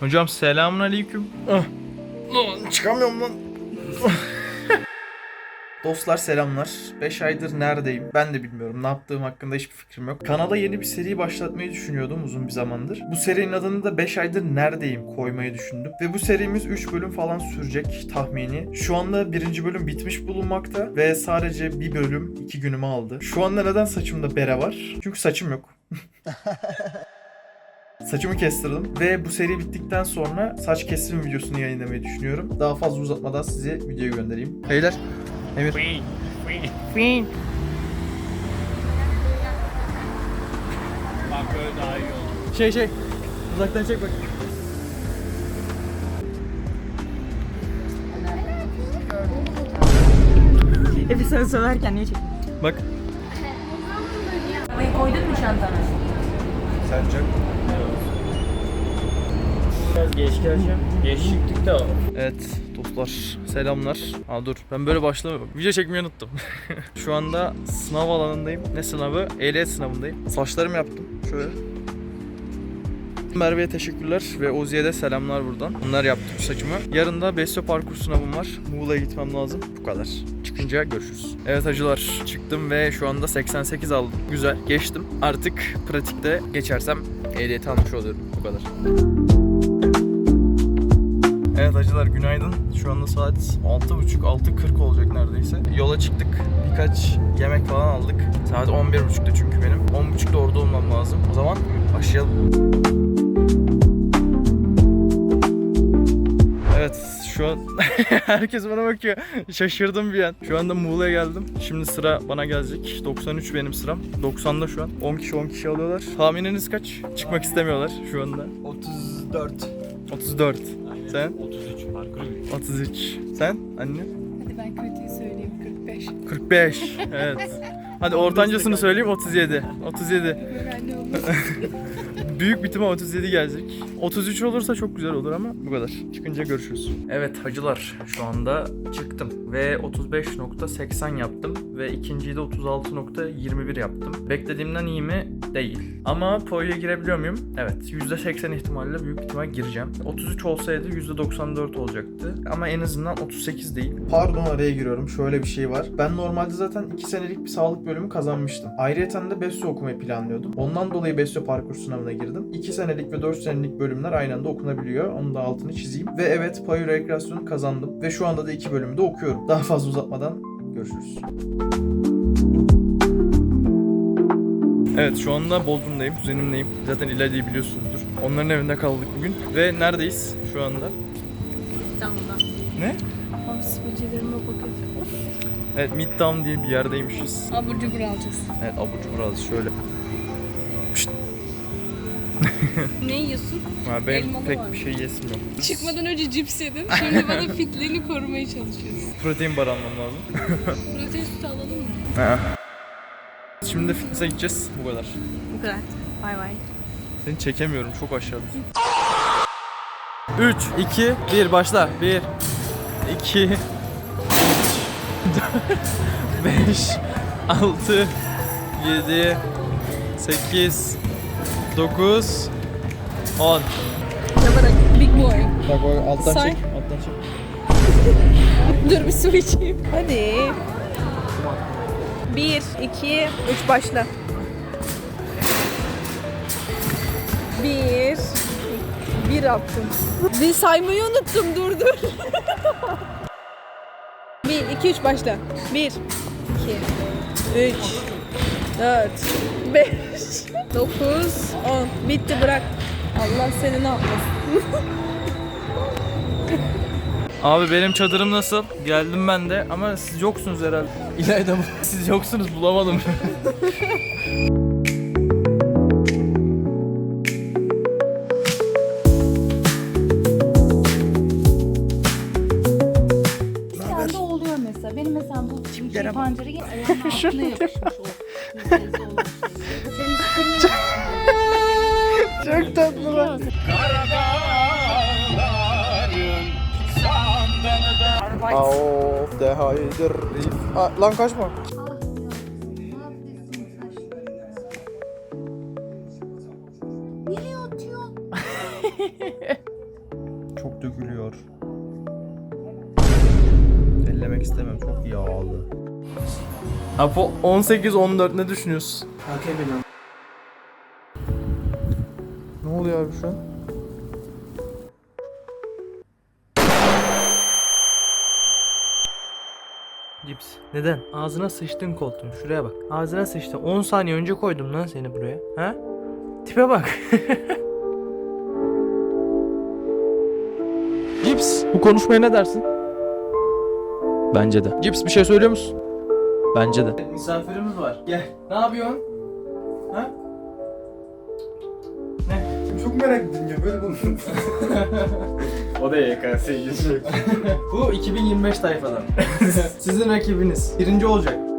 Hocam selamun aleyküm. Ah. Lan çıkamıyorum lan. Dostlar selamlar. 5 aydır neredeyim? Ben de bilmiyorum. Ne yaptığım hakkında hiçbir fikrim yok. Kanala yeni bir seri başlatmayı düşünüyordum uzun bir zamandır. Bu serinin adını da 5 aydır neredeyim koymayı düşündüm. Ve bu serimiz 3 bölüm falan sürecek tahmini. Şu anda birinci bölüm bitmiş bulunmakta ve sadece bir bölüm 2 günümü aldı. Şu anda neden saçımda bere var? Çünkü saçım yok. Saçımı kestirdim ve bu seri bittikten sonra saç kesim videosunu yayınlamayı düşünüyorum. Daha fazla uzatmadan size videoyu göndereyim. Beyler, Emir. Bak böyle daha iyi olur. Şey şey, uzaktan çek bak. Evi sana söverken niye çekiyorsun? Bak. Koydun mu çantana? Sence? Biraz geç geleceğim. Geç çıktık da Evet dostlar selamlar. Aa dur ben böyle başlamıyorum. Video çekmeyi unuttum. Şu anda sınav alanındayım. Ne sınavı? Ehliyet sınavındayım. Saçlarımı yaptım. Şöyle. Merve'ye teşekkürler ve Ozi'ye de selamlar buradan. Bunlar yaptı saçımı. Yarın da Besyo parkur sınavım var. Muğla'ya gitmem lazım. Bu kadar. Çıkınca görüşürüz. Evet hacılar çıktım ve şu anda 88 aldım. Güzel geçtim. Artık pratikte geçersem ehliyeti almış oluyorum. Bu kadar. Evet hacılar günaydın. Şu anda saat 6.30-6.40 olacak neredeyse. Yola çıktık. Birkaç yemek falan aldık. Saat 11.30'da çünkü benim. 10.30'da orada olmam lazım. O zaman başlayalım. Şu an herkes bana bakıyor. Şaşırdım bir an. Şu anda Muğla'ya geldim. Şimdi sıra bana gelecek. 93 benim sıram. 90'da şu an. 10 kişi 10 kişi alıyorlar. Tahmininiz kaç? Çıkmak istemiyorlar şu anda. 34. 34. Sen? 33 parkuru bitti. 33. Sen anne? Hadi ben kötüyü söyleyeyim 45. 45. Evet. Hadi ortancasını söyleyeyim 37. 37. Büyük bitime 37 gelecek. 33 olursa çok güzel olur ama bu kadar. Çıkınca görüşürüz. Evet hacılar şu anda çıktım ve 35.80 yaptım ve ikinciyi de 36.21 yaptım. Beklediğimden iyi mi? Değil. Ama Po'ya girebiliyor muyum? Evet. %80 ihtimalle büyük ihtimal gireceğim. 33 olsaydı %94 olacaktı. Ama en azından 38 değil. Pardon araya giriyorum. Şöyle bir şey var. Ben normalde zaten 2 senelik bir sağlık bölümü kazanmıştım. Ayrıca de BESYO okumayı planlıyordum. Ondan dolayı BESYO parkur sınavına girdim. 2 senelik ve 4 senelik bölümler aynı anda okunabiliyor. Onun da altını çizeyim. Ve evet Payo Rekreasyonu kazandım. Ve şu anda da 2 bölümü de okuyorum. Daha fazla uzatmadan görüşürüz. Evet şu anda Bodrum'dayım, kuzenimleyim. Zaten İlayda'yı biliyorsunuzdur. Onların evinde kaldık bugün. Ve neredeyiz şu anda? İstanbul'da. Ne? Abi sivilcelerime bakın. Evet Midtown diye bir yerdeymişiz. Abur cubur alacağız. Evet abur cubur alacağız şöyle. ne yiyorsun? Ha, benim Elmalı pek var. bir şey yesim yok. Çıkmadan önce cips yedin. Şimdi bana fitliğini korumaya çalışıyorsun. Protein bar almam lazım. Protein sütü alalım mı? Ha. Şimdi fitness'e gideceğiz. Bu kadar. Bu kadar. Bay bay. Seni çekemiyorum çok aşağıdasın. 3, 2, 1 başla. 1, 2, 3, 4, 5, 6, 7, 8, 9, 10. Yaparak big boy. Bak bak alttan Say. çek. Alttan çek. Dur bir su içeyim. Hadi. 1, 2, 3 başla. 1 1 attım. Bir saymayı unuttum dur dur. 1 2 3 başla. 1 2 3 4 5 9 10 Bitti bırak. Allah seni ne yapmasın. Abi benim çadırım nasıl? Geldim ben de ama siz yoksunuz herhalde. İlayda. Siz yoksunuz bulamadım. Sende oluyor mesela. Benim mesela bu Merhaba. pancarı gel ayağımın altına yapışmış o. Yüzeysi olan şey. Senin sıkıntın Çok tatlı Of de haydır. Aa, lan kaçma. Nereye atıyorsun? çok dökülüyor. Ellemek istemem çok yağlı. Apo 18-14 ne düşünüyorsun? Hak ediyorum. Ne oluyor abi şu an? Cips. Neden? Ağzına sıçtın koltuğun. Şuraya bak. Ağzına sıçtı. 10 saniye önce koydum lan seni buraya. Ha? Tipe bak. Cips. Bu konuşmaya ne dersin? Bence de. Cips bir şey söylüyor musun? Bence de. Misafirimiz var. Gel. Ne yapıyorsun? Ha? Ne? Çok merak ettim ya böyle bunu. O da YKS yüzü. Bu 2025 tayfadan. Sizin rakibiniz. Birinci olacak.